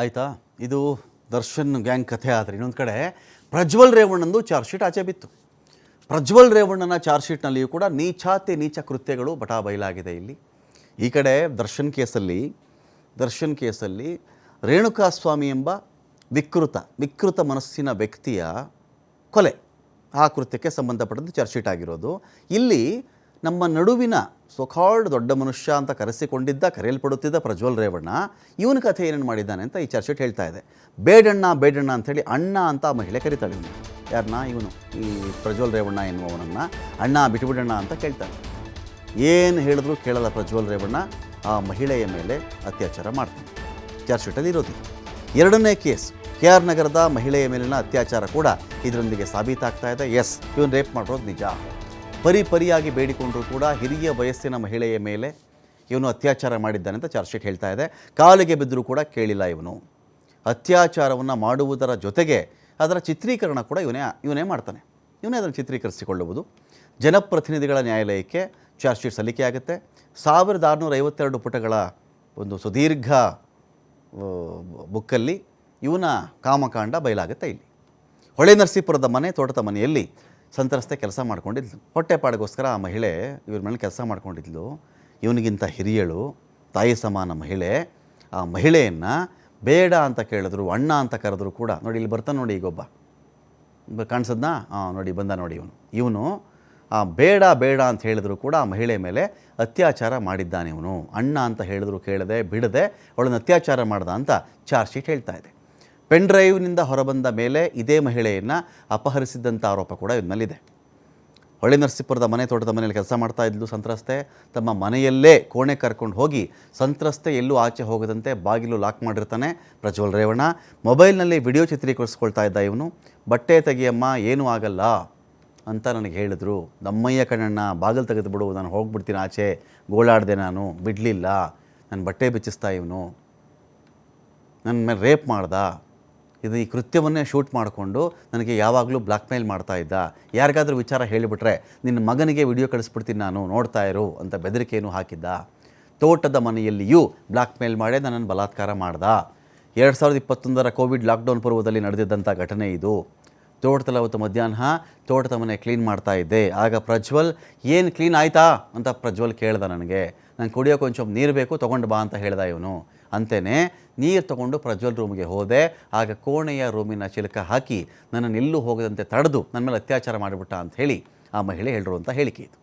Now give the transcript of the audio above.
ಆಯಿತಾ? ಇದು ದರ್ಶನ್ ಗ್ಯಾಂಗ್ ಕಥೆ ಆದರೆ ಇನ್ನೊಂದು ಕಡೆ ಪ್ರಜ್ವಲ್ ರೇವಣ್ಣಂದು ಚಾರ್ಜ್ ಶೀಟ್ ಆಚೆ ಬಿತ್ತು. ಪ್ರಜ್ವಲ್ ರೇವಣ್ಣನ ಚಾರ್ಜ್ ಶೀಟ್ನಲ್ಲಿಯೂ ಕೂಡ ನೀಚಾತಿ ನೀಚ ಕೃತ್ಯಗಳು ಬಟಾ ಬಯಲಾಗಿದೆ ಇಲ್ಲಿ. ಈ ಕಡೆ ದರ್ಶನ್ ಕೇಸಲ್ಲಿ ದರ್ಶನ್ ಕೇಸಲ್ಲಿ ರೇಣುಕಾಸ್ವಾಮಿ ಎಂಬ ವಿಕೃತ ವಿಕೃತ ಮನಸ್ಸಿನ ವ್ಯಕ್ತಿಯ ಕೊಲೆ ಆ ಕೃತ್ಯಕ್ಕೆ ಸಂಬಂಧಪಟ್ಟಂತೆ ಚಾರ್ಜ್ ಶೀಟ್ ಆಗಿರೋದು. ಇಲ್ಲಿ ನಮ್ಮ ನಡುವಿನ ಸೊಕಾಲ್ಡ್ ದೊಡ್ಡ ಮನುಷ್ಯ ಅಂತ ಕರೆಸಿಕೊಂಡಿದ್ದ, ಕರೆಯಲ್ಪಡುತ್ತಿದ್ದ ಪ್ರಜ್ವಲ್ ರೇವಣ್ಣ, ಇವನ ಕಥೆ ಏನೇನು ಮಾಡಿದ್ದಾನೆ ಅಂತ ಈ ಚರ್ಚೆಟ್ ಹೇಳ್ತಾ ಇದೆ. ಬೇಡಣ್ಣ ಬೇಡಣ್ಣ ಅಂಥೇಳಿ ಅಣ್ಣ ಅಂತ ಆ ಮಹಿಳೆ ಕರಿತಾಳೆ ಇವನು. ಯಾರನ್ನ ಇವನು. ಈ ಪ್ರಜ್ವಲ್ ರೇವಣ್ಣ ಎನ್ನುವವನನ್ನು. ಅಣ್ಣ ಬಿಟ್ಟುಬಿಡಣ್ಣ ಅಂತ ಕೇಳ್ತಾನೆ ಏನು ಹೇಳಿದ್ರು ಕೇಳಲ್ಲ ಪ್ರಜ್ವಲ್ ರೇವಣ್ಣ. ಆ ಮಹಿಳೆಯ ಮೇಲೆ ಅತ್ಯಾಚಾರ ಮಾಡ್ತಾನೆ. ಚಾರ್ಜ್ಶೀಟಲ್ಲಿ ಇರೋದಿಲ್ಲ ಇರೋದು. ಎರಡನೇ ಕೇಸ್, ಕೆ ಆರ್ ನಗರದ ಮಹಿಳೆಯ ಮೇಲಿನ ಅತ್ಯಾಚಾರ ಕೂಡ ಇದರೊಂದಿಗೆ ಸಾಬೀತಾಗ್ತಾ ಇದೆ. ಎಸ್ ಇವನು ರೇಪ್ ಮಾಡಿರೋದು ನಿಜ. ಪರಿ ಪರಿಯಾಗಿ ಬೇಡಿಕೊಂಡರೂ ಕೂಡ ಹಿರಿಯ ವಯಸ್ಸಿನ ಮಹಿಳೆಯ ಮೇಲೆ ಇವನು ಅತ್ಯಾಚಾರ ಮಾಡಿದ್ದಾನೆ ಅಂತ ಚಾರ್ಜ್ ಶೀಟ್ ಹೇಳ್ತಾ ಇದೆ. ಕಾಲಿಗೆ ಬಿದ್ದರೂ ಕೂಡ ಕೇಳಿಲ್ಲ ಇವನು. ಅತ್ಯಾಚಾರವನ್ನು ಮಾಡುವುದರ ಜೊತೆಗೆ ಅದರ ಚಿತ್ರೀಕರಣ ಕೂಡ ಇವನೇ ಇವನೇ ಮಾಡ್ತಾನೆ. ಇವನೇ ಅದನ್ನು ಚಿತ್ರೀಕರಿಸಿಕೊಳ್ಳುವುದು. ಜನಪ್ರತಿನಿಧಿಗಳ ನ್ಯಾಯಾಲಯಕ್ಕೆ ಚಾರ್ಜ್ ಶೀಟ್ ಸಲ್ಲಿಕೆಯಾಗುತ್ತೆ ಸಾವಿರದ ಆರುನೂರ ಐವತ್ತೆರಡು ಪುಟಗಳ ಒಂದು ಸುದೀರ್ಘ ಬುಕ್ಕಲ್ಲಿ ಇವನ ಕಾಮಕಾಂಡ ಬಯಲಾಗುತ್ತೆ ಇಲ್ಲಿ. ಹೊಳೆ ನರಸೀಪುರದ ಮನೆ, ತೋಟದ ಮನೆಯಲ್ಲಿ ಸಂತ್ರಸ್ತೆ ಕೆಲಸ ಮಾಡ್ಕೊಂಡಿದ್ಲು. ಹೊಟ್ಟೆಪಾಡಿಗೋಸ್ಕರ ಆ ಮಹಿಳೆ ಇವ್ರ ಮೇಲೆ ಕೆಲಸ ಮಾಡ್ಕೊಂಡಿದ್ಲು. ಇವನಿಗಿಂತ ಹಿರಿಯಳು, ತಾಯಿ ಸಮಾನ ಮಹಿಳೆ. ಆ ಮಹಿಳೆಯನ್ನು ಬೇಡ ಅಂತ ಕೇಳಿದ್ರು, ಅಣ್ಣ ಅಂತ ಕರೆದ್ರು ಕೂಡ. ನೋಡಿ, ಇಲ್ಲಿ ಬರ್ತಾನೆ ನೋಡಿ ಈಗೊಬ್ಬ ಕಾಣಿಸದ್ನ? ಹಾಂ ನೋಡಿ, ಬಂದ ನೋಡಿ ಇವನು. ಇವನು ಬೇಡ ಬೇಡ ಅಂತ ಹೇಳಿದ್ರು ಕೂಡ ಆ ಮಹಿಳೆ ಮೇಲೆ ಅತ್ಯಾಚಾರ ಮಾಡಿದ್ದಾನೆ ಇವನು. ಅಣ್ಣ ಅಂತ ಹೇಳಿದ್ರು ಕೇಳದೆ, ಬಿಡದೆ, ಅವಳನ್ನು ಅತ್ಯಾಚಾರ ಮಾಡ್ದ ಅಂತ ಚಾರ್ಜ್ ಶೀಟ್ ಹೇಳ್ತಾ ಇದೆ. ಪೆನ್ ಡ್ರೈವ್ನಿಂದ ಹೊರಬಂದ ಮೇಲೆ ಇದೇ ಮಹಿಳೆಯನ್ನು ಅಪಹರಿಸಿದ್ದಂಥ ಆರೋಪ ಕೂಡ ಇದನ್ನಲ್ಲಿದೆ ಹೊಳೆ ನರಸೀಪುರದ ಮನೆ ತೋಟದ ಮನೆಯಲ್ಲಿ ಕೆಲಸ ಮಾಡ್ತಾ ಇದ್ಲು ಸಂತ್ರಸ್ತೆ. ತಮ್ಮ ಮನೆಯಲ್ಲೇ ಕೋಣೆ ಕರ್ಕೊಂಡು ಹೋಗಿ ಸಂತ್ರಸ್ತೆ ಎಲ್ಲೂ ಆಚೆ ಹೋಗದಂತೆ ಬಾಗಿಲು ಲಾಕ್ ಮಾಡಿರ್ತಾನೆ ಪ್ರಜ್ವಲ್ ರೇವಣ್ಣ. ಮೊಬೈಲ್ನಲ್ಲಿ ವಿಡಿಯೋ ಚಿತ್ರೀಕರಿಸ್ಕೊಳ್ತಾ ಇದ್ದ ಇವನು. ಬಟ್ಟೆ ತೆಗಿಯಮ್ಮ, ಏನೂ ಆಗಲ್ಲ ಅಂತ ನನಗೆ ಹೇಳಿದ್ರು. ನಮ್ಮಯ್ಯ ಕಣ್ಣಣ್ಣ, ಬಾಗಿಲು ತೆಗೆದು ಬಿಡು ನಾನು ಹೋಗ್ಬಿಡ್ತೀನಿ ಆಚೆ. ಗೋಳಾಡಿದೆ ನಾನು, ಬಿಡಲಿಲ್ಲ. ನನ್ನ ಬಟ್ಟೆ ಬಿಚ್ಚಿಸ್ತಾ ಇವನು. ನನ್ನ ಮೇಲೆ ರೇಪ್ ಮಾಡ್ದ. ಇದು ಈ ಕೃತ್ಯವನ್ನೇ ಶೂಟ್ ಮಾಡಿಕೊಂಡು ನನಗೆ ಯಾವಾಗಲೂ ಬ್ಲಾಕ್ ಮೇಲ್ ಮಾಡ್ತಾ ಇದ್ದ. ಯಾರಿಗಾದರೂ ವಿಚಾರ ಹೇಳಿಬಿಟ್ರೆ ನಿನ್ನ ಮಗನಿಗೆ ವಿಡಿಯೋ ಕಳಿಸ್ಬಿಡ್ತೀನಿ ನಾನು, ನೋಡ್ತಾ ಇರು ಅಂತ ಬೆದರಿಕೆಯನ್ನು ಹಾಕಿದ್ದ. ತೋಟದ ಮನೆಯಲ್ಲಿಯೂ ಬ್ಲಾಕ್ ಮೇಲ್ ಮಾಡೇ ನನ್ನನ್ನು ಬಲಾತ್ಕಾರ ಮಾಡ್ದ. ಎರಡು ಸಾವಿರದ ಇಪ್ಪತ್ತೊಂದರ ಕೋವಿಡ್ ಲಾಕ್ಡೌನ್ ಪೂರ್ವದಲ್ಲಿ ನಡೆದಿದ್ದಂಥ ಘಟನೆ ಇದು. ತೋಟದಲ್ಲಿ ಅವತ್ತು ಮಧ್ಯಾಹ್ನ ತೋಟದ ಮನೆ ಕ್ಲೀನ್ ಮಾಡ್ತಾ ಇದ್ದೆ. ಆಗ ಪ್ರಜ್ವಲ್, ಏನು ಕ್ಲೀನ್ ಆಯಿತಾ? ಅಂತ ಪ್ರಜ್ವಲ್ ಕೇಳ್ದ ನನಗೆ. ನಂಗೆ ಕುಡಿಯೋಕೆ ಒಂಚೂರು ನೀರು ಬೇಕು, ತೊಗೊಂಡು ಬಾ ಅಂತ ಹೇಳ್ದ ಇವನು. ಅಂತೇನೆ, ನೀರು ತೊಗೊಂಡು ಪ್ರಜ್ವಲ್ ರೂಮ್ಗೆ ಹೋದೆ. ಆಗ ಕೋಣೆಯ ರೂಮಿನ ಚಿಲಕ ಹಾಕಿ ನನ್ನನ್ನು ಎಲ್ಲೂ ಹೋಗದಂತೆ ತಡೆದು ನನ್ನ ಮೇಲೆ ಅತ್ಯಾಚಾರ ಮಾಡಿಬಿಟ್ಟ ಅಂತ ಹೇಳಿ ಆ ಮಹಿಳೆ ಹೇಳಿರುವಂಥ ಹೇಳಿಕೆ ಇದು.